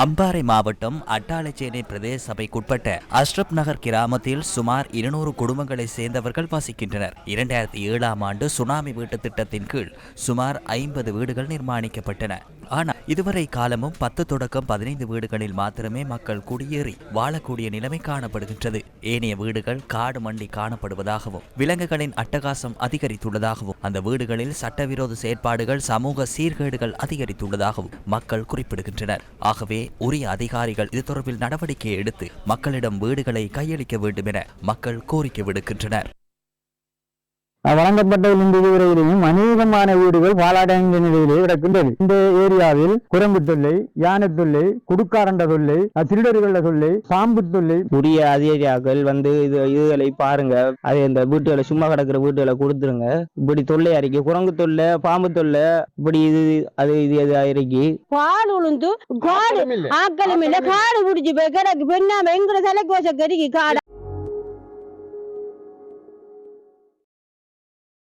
அம்பாறை மாவட்டம் அட்டாளச்சேனை பிரதேச சபைக்குட்பட்ட அஷ்ரப் நகர் கிராமத்தில் சுமார் இருநூறு குடும்பங்களைச் சேர்ந்தவர்கள் வசிக்கின்றனர். இரண்டாயிரத்தி ஏழாம் ஆண்டு சுனாமி வீட்டு திட்டத்தின் கீழ் சுமார் ஐம்பது வீடுகள் நிர்மாணிக்கப்பட்டன. ஆனால் இதுவரை காலமும் பத்து தொடக்கம் பதினைந்து வீடுகளில் மாத்திரமே மக்கள் குடியேறி வாழக்கூடிய நிலைமை காணப்படுகின்றது. ஏனைய வீடுகள் காடு மண்டி காணப்படுவதாகவும் விலங்குகளின் அட்டகாசம் அதிகரித்துள்ளதாகவும் அந்த வீடுகளில் சட்டவிரோத செயற்பாடுகள் சமூக சீர்கேடுகள் அதிகரித்துள்ளதாகவும் மக்கள் குறிப்பிடுகின்றனர். ஆகவே உரிய அதிகாரிகள் இது தொடர்பில் நடவடிக்கை எடுத்து மக்களிடம் வீடுகளை கையளிக்க வேண்டும் என மக்கள் கோரிக்கை விடுக்கின்றனர். வழங்கப்பட்ட இந்த இதுவரையிலேயும் அநேகமான வீடுகள் பாலாடங்கிய நிலையிலே கிடக்கின்றது. இந்த ஏரியாவில் குரங்கு தொல்லை யானை தொல்லை குடுக்காரண்ட தொல்லை திருடர்கள தொல்லை பாம்பு தொல்லை. உரிய அதிகாரிகள் வந்து இது இதுகளை பாருங்க. அது இந்த வீட்டுகளை சும்மா கிடக்குற வீட்டுகளை கொடுத்துருங்க. இப்படி தொல்லை அறிக்கை குரங்கு தொல்லை பாம்பு தொல்லை இப்படி இது அது இது இது அறிக்கை பால் உளுந்து காடு ஆக்களும் இல்ல காடு பிடிச்சு போய் கிடக்கு. பெண்ணாம எங்கட தலைக்கு வச்ச கறிக்கு காடு